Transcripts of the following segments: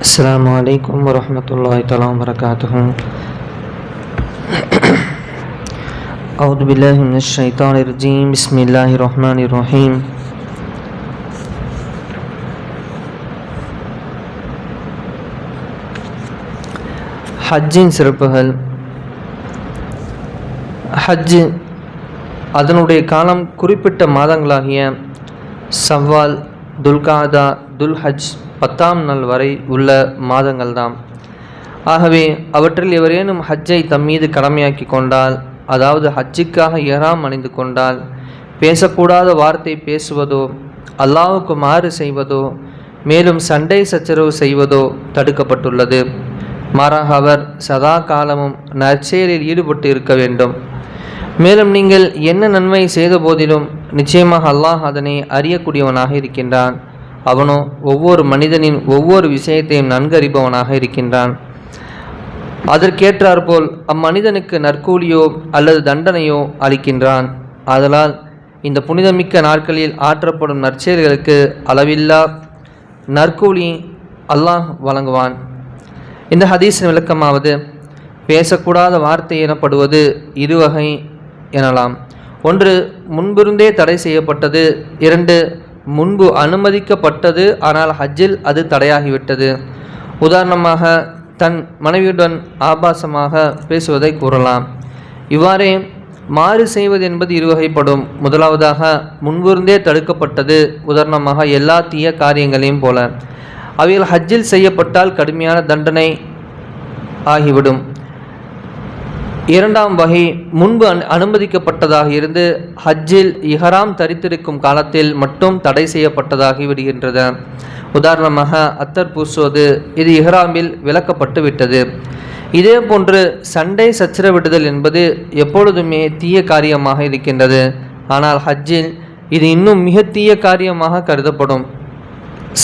السلام عليكم ورحمة الله تعالى وبركاته أعوذ بالله من الشيطان الرجيم بسم الله الرحمن الرحيم ஹஜ்ஜின் சிறப்புகள் ஹஜ்ஜு அதனுடைய காலம் குறிப்பிட்ட மாதங்களாகிய சவ்வால் துல்காதா துல்ஹஜ் பத்தாம் நாள் வரை உள்ள மாதங்கள்தாம். ஆகவே அவற்றில் எவரேனும் ஹஜ்ஜை தம் மீது கடமையாக்கி கொண்டால் அதாவது ஹஜ்ஜுக்காக ஏறாம் அணிந்து கொண்டால் பேசக்கூடாத வார்த்தை பேசுவதோ அல்லாவுக்கு மாறு செய்வதோ மேலும் சண்டை சச்சரவு செய்வதோ தடுக்கப்பட்டுள்ளது. மாறாக அவர் சதா காலமும் நற்செயலில் ஈடுபட்டு இருக்க வேண்டும். மேலும் நீங்கள் என்ன நன்மை செய்த போதிலும் நிச்சயமாக அல்லாஹ் அதனை அறியக்கூடியவனாக இருக்கின்றான். அவனோ ஒவ்வொரு மனிதனின் ஒவ்வொரு விஷயத்தையும் நன்கறிபவனாக இருக்கின்றான். அதற்கேற்றாற்போல் அம்மனிதனுக்கு நற்கூலியோ அல்லது தண்டனையோ அளிக்கின்றான். ஆதலால் இந்த புனிதமிக்க நாட்களில் ஆற்றப்படும் நற்செயல்களுக்கு அளவில்லா நற்கூலி அல்லாஹ் வழங்குவான். இந்த ஹதீஸின் விளக்கமாவது பேசக்கூடாத வார்த்தை எனப்படுவது இருவகை எனலாம். ஒன்று முன்பிருந்தே தடை செய்யப்பட்டது. இரண்டு முன்பு அனுமதிக்கப்பட்டது ஆனால் ஹஜ்ஜில் அது தடையாகிவிட்டது. உதாரணமாக தன் மனைவியுடன் ஆபாசமாக பேசுவதை கூறலாம். இவ்வாறே மாறு செய்வது என்பது இருவகைப்படும். முதலாவதாக முன்பிருந்தே தடுக்கப்பட்டது உதாரணமாக எல்லா தீய காரியங்களையும் போல. அவைகள் ஹஜ்ஜில் செய்யப்பட்டால் கடுமையான தண்டனை ஆகிவிடும். இரண்டாம் வகை முன்பு அனு அனுமதிக்கப்பட்டதாக இருந்து ஹஜ்ஜில் இஹராம் தரித்திருக்கும் காலத்தில் மட்டும் தடை செய்யப்பட்டதாகி விடுகின்றது. உதாரணமாக அத்தர் பூசுவது இது இஹ்ராமில் விலக்கப்பட்டு விட்டது இதே போன்று சண்டை சச்சரவிடுதல் என்பது எப்பொழுதுமே தீய காரியமாக இருக்கின்றது. ஆனால் ஹஜ்ஜில் இது இன்னும் மிக தீய காரியமாக கருதப்படும்.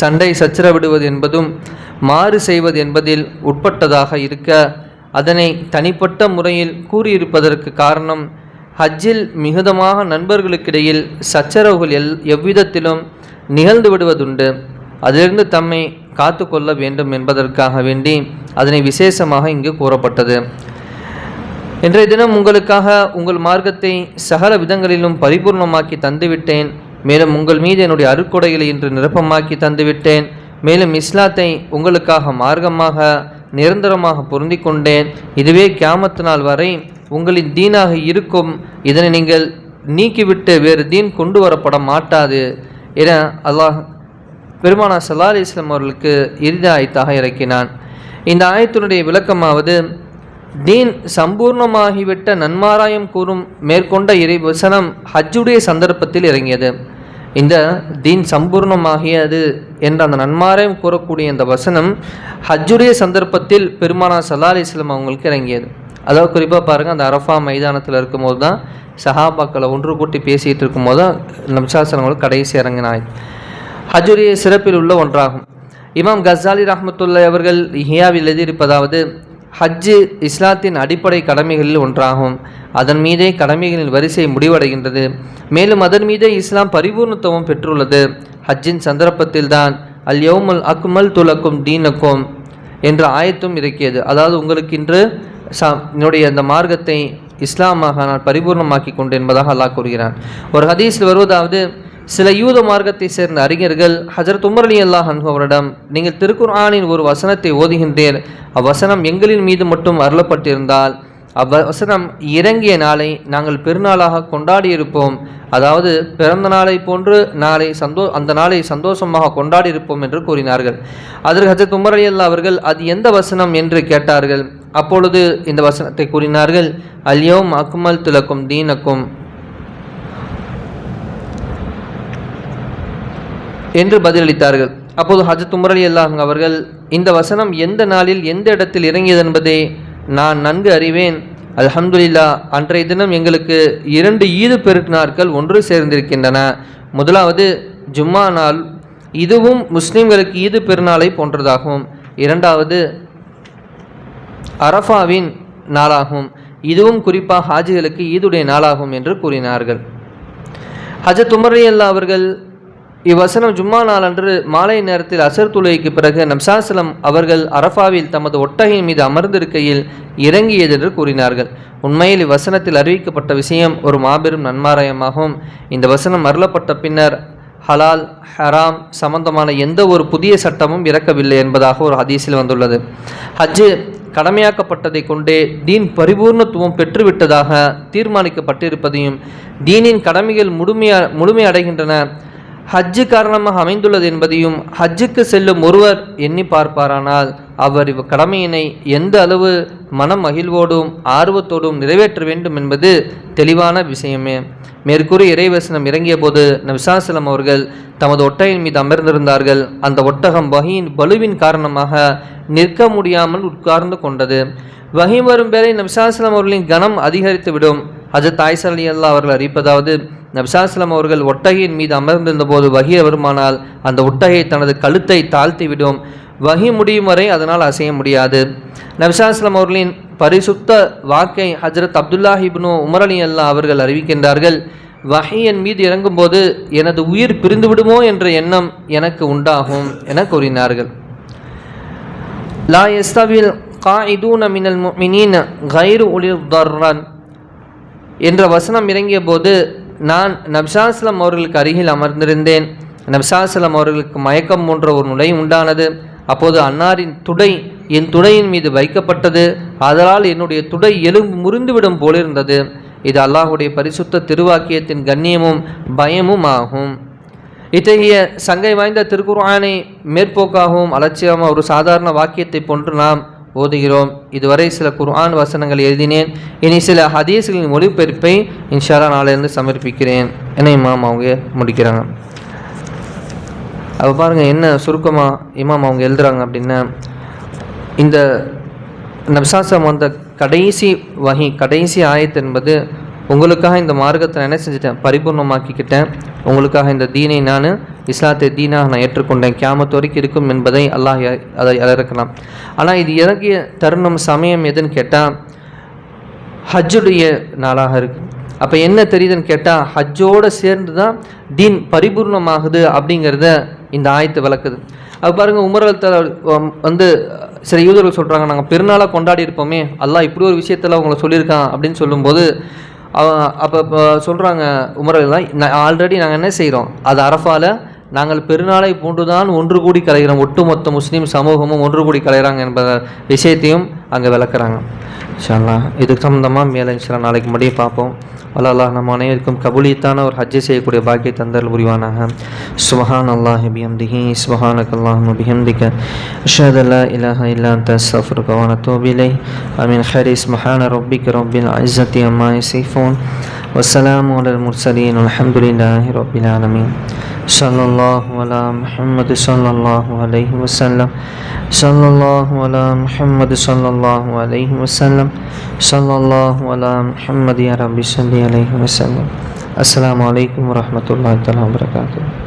சண்டை சச்சரவிடுவது என்பதும் மாறு செய்வது என்பதில் உட்பட்டதாக இருக்க அதனை தனிப்பட்ட முறையில் கூறியிருப்பதற்கு காரணம் ஹஜ்ஜில் மிகுதமாக நண்பர்களுக்கிடையில் சச்சரவுகள் எல் எவ்விதத்திலும் நிகழ்ந்து விடுவதுண்டு அதிலிருந்து தம்மை காத்து கொள்ள வேண்டும் என்பதற்காக வேண்டி அதனை விசேஷமாக இங்கு கூறப்பட்டது. இன்றைய தினம் உங்களுக்காக உங்கள் மார்க்கத்தை சகல விதங்களிலும் பரிபூர்ணமாக்கி தந்துவிட்டேன். மேலும் உங்கள் மீது என்னுடைய அருக்கொடைகளை இன்று நிரப்பமாக்கி தந்துவிட்டேன். மேலும் இஸ்லாத்தை உங்களுக்காக மார்க்கமாக நிரந்தரமாக பொருந்தி கொண்டேன் இதுவே கியாமத்து நாள் வரை உங்களின் தீனாக இருக்கும். இதனை நீங்கள் நீக்கிவிட்டு வேறு தீன் கொண்டு வரப்பட மாட்டாது. என அல்லாஹ் பெருமானா சல்லா அலி இஸ்லாம் அவர்களுக்கு இறுதி ஆயத்தாக இறக்கினான். இந்த ஆயத்தினுடைய விளக்கமாவது தீன் சம்பூர்ணமாகிவிட்ட நன்மாராயம் கூறும் மேற்கொண்ட இறை வசனம் ஹஜ்ஜுடைய சந்தர்ப்பத்தில் இறங்கியது. இந்த தீன் சம்பூர்ணமாகியது என்ற அந்த நன்மாரையும் கூறக்கூடிய இந்த வசனம் ஹஜ்ஜுடைய சந்தர்ப்பத்தில் பெருமானா சல்லா அலி இஸ்லாம் அவங்களுக்கு இறங்கியது. அதாவது குறிப்பாக பாருங்கள் அந்த அரஃபா மைதானத்தில் இருக்கும்போது தான் சஹாபாக்களை ஒன்று கூட்டி பேசிகிட்டு இருக்கும்போது தான் நம்சாசனங்களுக்கு கடைசி இறங்கினாய். ஹஜ்ஜுடைய சிறப்பில் உள்ள ஒன்றாகும். இமாம் கசாலி ரஹமத்துல்லா அவர்கள் ஹியாவில் எழுதியிருப்பதாவது ஹஜ்ஜு இஸ்லாத்தின் அடிப்படை கடமைகளில் ஒன்றாகும். அதன் மீதே கடமைகளின் வரிசை முடிவடைகின்றது. மேலும் அதன் மீதே இஸ்லாம் பரிபூர்ணத்துவம் பெற்றுள்ளது. ஹஜ்ஜின் சந்தர்ப்பத்தில்தான் அல் யௌமுல் அக்மல் துலக்கும் தீனக்கும் என்ற ஆயத்தும் இறக்கியது. அதாவது உங்களுக்கு இன்று சா என்னுடைய அந்த மார்க்கத்தை இஸ்லாமாக நான் பரிபூர்ணமாக்கி கொண்டு என்பதாக அல்லாஹ் கூறுகிறான். ஒரு ஹதீஸில் வருவதாவது சில யூத மார்க்கத்தை சேர்ந்த அறிஞர்கள் ஹஜரத் உமர் அலி அல்லாஹ் அவரிடம் நீங்கள் திருக்குர்ஆனின் ஒரு வசனத்தை ஓதுகின்றேன் அவ்வசனம் எங்களின் மீது மட்டும் அருளப்பட்டிருந்தால் அவ்வசனம் இறங்கிய நாளை நாங்கள் பெருநாளாக கொண்டாடியிருப்போம். அதாவது பிறந்த நாளை போன்று நாளை சந்தோ அந்த நாளை சந்தோஷமாக கொண்டாடியிருப்போம் என்று கூறினார்கள். அதற்கு ஹஜரத் உமர் அலி அல்லா அவர்கள் அது எந்த வசனம்? என்று கேட்டார்கள். அப்பொழுது இந்த வசனத்தை கூறினார்கள் அல்யோம் அக்மல் துலக்கும் தீனக்கும் என்று பதிலளித்தார்கள். அப்போது ஹஜத் உமர் அலி அல்லாஹ் அவர்கள் இந்த வசனம் எந்த நாளில் எந்த இடத்தில் இறங்கியது என்பதை நான் நன்கு அறிவேன். அல்ஹம்துலில்லா அன்றைய தினம் எங்களுக்கு இரண்டு ஈது பெருநாட்கள் ஒன்று சேர்ந்திருக்கின்றன. முதலாவது ஜும்மா நாள். இதுவும் முஸ்லிம்களுக்கு ஈது பெருநாளை போன்றதாகும். இரண்டாவது அரஃபாவின் நாளாகும். இதுவும் குறிப்பாக ஹாஜிகளுக்கு ஈதுடைய நாளாகும் என்று கூறினார்கள். ஹஜத் உமர் அல்லா அவர்கள் இவ்வசனம் ஜும்மா நாளன்று மாலை நேரத்தில் அசர் துளைக்கு பிறகு நம்சாசலம் அவர்கள் அரஃபாவில் தமது ஒட்டகையின் மீது அமர்ந்திருக்கையில் இறங்கியது என்று கூறினார்கள். உண்மையில் இவ்வசனத்தில் அறிவிக்கப்பட்ட விஷயம் ஒரு மாபெரும் நன்மாராயமாகும். இந்த வசனம் அருளப்பட்ட பின்னர் ஹலால் ஹராம் சம்பந்தமான எந்த ஒரு புதிய சட்டமும் இறக்கவில்லை என்பதாக ஒரு ஹதீஸில் வந்துள்ளது. ஹஜ்ஜு கடமையாக்கப்பட்டதை கொண்டே தீன் பரிபூர்ணத்துவம் பெற்றுவிட்டதாக தீர்மானிக்கப்பட்டிருப்பதையும் தீனின் கடமைகள் முழுமையா முழுமையடைகின்றன ஹஜ்ஜு காரணமாக அமைந்துள்ளது என்பதையும் ஹஜ்ஜுக்கு செல்லும் ஒருவர் எண்ணி பார்ப்பாரானால் அவர் இவ் கடமையினை எந்த அளவு மனம் மகிழ்வோடும் ஆர்வத்தோடும் நிறைவேற்ற வேண்டும் என்பது தெளிவான விஷயமே. மேற்கூறிய இறைவசனம் இறங்கிய போது நவிசாசலம் அவர்கள் தமது ஒட்டகையின் மீது அமர்ந்திருந்தார்கள். அந்த ஒட்டகம் வகையின் பலுவின் காரணமாக நிற்க முடியாமல் உட்கார்ந்து கொண்டது. வகி வரும் வேளை நபிசாஸ்லாம் அவர்களின் கனம் அதிகரித்துவிடும். ஹஜத் தாய்சல் அலி அல்லா அவர்கள் அறிவிப்பதாவது நபிசாஸ்லாம் அவர்கள் ஒட்டகையின் மீது அமர்ந்திருந்த போது வகி வருமானால் அந்த ஒட்டகை தனது கழுத்தை தாழ்த்திவிடும். வகி முடியும் வரை அதனால் அசைய முடியாது. நபிசாஸ்லாம் அவர்களின் பரிசுத்த வாக்கை ஹஜரத் அப்துல்லா இப்னு உமர் அலி அல்லா அவர்கள் அறிவிக்கின்றார்கள். வகை என் மீது இறங்கும்போது எனது உயிர் பிரிந்து விடுமோ என்ற எண்ணம் எனக்கு உண்டாகும் என கூறினார்கள். லா எஸ்தவில் காயிதூன மினல் மினின் கைரு ஒளிர் தர்ரன். என்ற வசனம் இறங்கிய போது நான் நப்சாஸ்லம் அவர்களுக்கு அருகில் அமர்ந்திருந்தேன். நப்சாஸ்லம் அவர்களுக்கு மயக்கம் போன்ற ஒரு நுழை உண்டானது. அப்போது அன்னாரின் துடை என் துடையின் மீது வைக்கப்பட்டது. அதனால் என்னுடைய துடை எலும்பு முறிந்துவிடும் போலிருந்தது இது அல்லாஹுடைய பரிசுத்த திருவாக்கியத்தின் கண்ணியமும் பயமும் ஆகும். இத்தகைய சங்கை வாய்ந்த திருக்குர்ஆனை மேற்போக்காகவும் அலட்சியமாக ஒரு சாதாரண வாக்கியத்தை போன்று நாம் ஓதுகிறோம். இதுவரை சில குர்ஆன் வசனங்கள் எழுதினேன். இனி சில ஹதீஸ்களின் மொழிபெயர்ப்பை இன்ஷாலா நாளிலிருந்து சமர்ப்பிக்கிறேன் என இமாம் அவங்க முடிக்கிறாங்க. அப்போ பாருங்கள் என்ன சுருக்கமாக இமாம் அவங்க எழுதுகிறாங்க அப்படின்னா இந்த நப்சாசம் வந்த கடைசி வகை கடைசி ஆயத்து என்பது உங்களுக்காக இந்த மார்க்கத்தை என்ன செஞ்சுட்டேன்? பரிபூர்ணமாக்கிக்கிட்டேன். உங்களுக்காக இந்த தீனை நான் இஸ்லாத்தை தீனாக நான் ஏற்றுக்கொண்டேன். கியாமத்து வரைக்கும் இருக்கும் என்பதை அல்லாஹ் அதை இறக்கலாம் ஆனால் இது இறங்கிய தருணம் சமயம் எதுன்னு கேட்டால் ஹஜ்ஜுடைய நாளாக இருக்குது அப்போ என்ன தெரியுதுன்னு கேட்டால் ஹஜ்ஜோடு சேர்ந்து தான் தீன் பரிபூர்ணமாகுது அப்படிங்கிறத இந்த ஆயத்து விளக்குது. அது பாருங்கள் உமரல் வந்து சில யூதர்கள் சொல்கிறாங்க நாங்கள் பெருநாளாக கொண்டாடி இருப்போமே அல்லாஹ் இப்படி ஒரு விஷயத்தில் அவங்கள சொல்லியிருக்கான் அப்படின்னு சொல்லும்போது அப்போ இப்போ சொல்கிறாங்க உமரெல்லாம் ஆல்ரெடி நாங்கள் என்ன செய்கிறோம் அது அரஃபாவில் நாங்கள் பெருநாளை போன்றுதான் ஒன்று கூடி கலைகிறோம். ஒட்டுமொத்த முஸ்லீம் சமூகமும் ஒன்று கூடி கலைகிறாங்க என்பத விஷயத்தையும் அங்கே விளக்குறாங்க. இன்ஷால்லா இதுக்கு சம்மந்தமாக மேலே இன்ஷா நாளைக்கு முடியும் பார்ப்போம். வல்லா நம்ம அனைவருக்கும் கபூலித்தான ஒரு ஹஜ்ஜை செய்யக்கூடிய பாக்கிய தந்தல் புரிவானாக. சுபஹான் அல்லாஹ் பிஹம்திஹி சுபஹானக் அல்லாஹ் பிஹம்திக அஷத் அல்லா இலஹ இல்லா தஸ்ஃபர் கவான தோபிலை ஐ அமீன். ஹரிஸ் மஹான ரொப்பிக் ரொப்பில் ஐசத்தி அம்மா சிஃபோன் வசலாம் அலல் முர்சலீன் அலமதுல்லாஹி ரொப்பில் ஆலமீன் صلى الله على محمد صلى الله عليه وسلم. صلى الله على محمد صلى الله عليه وسلم. صلى الله على محمد يا رب صل عليه وسلم. السلام عليكم ورحمة الله تعالى وبركاته.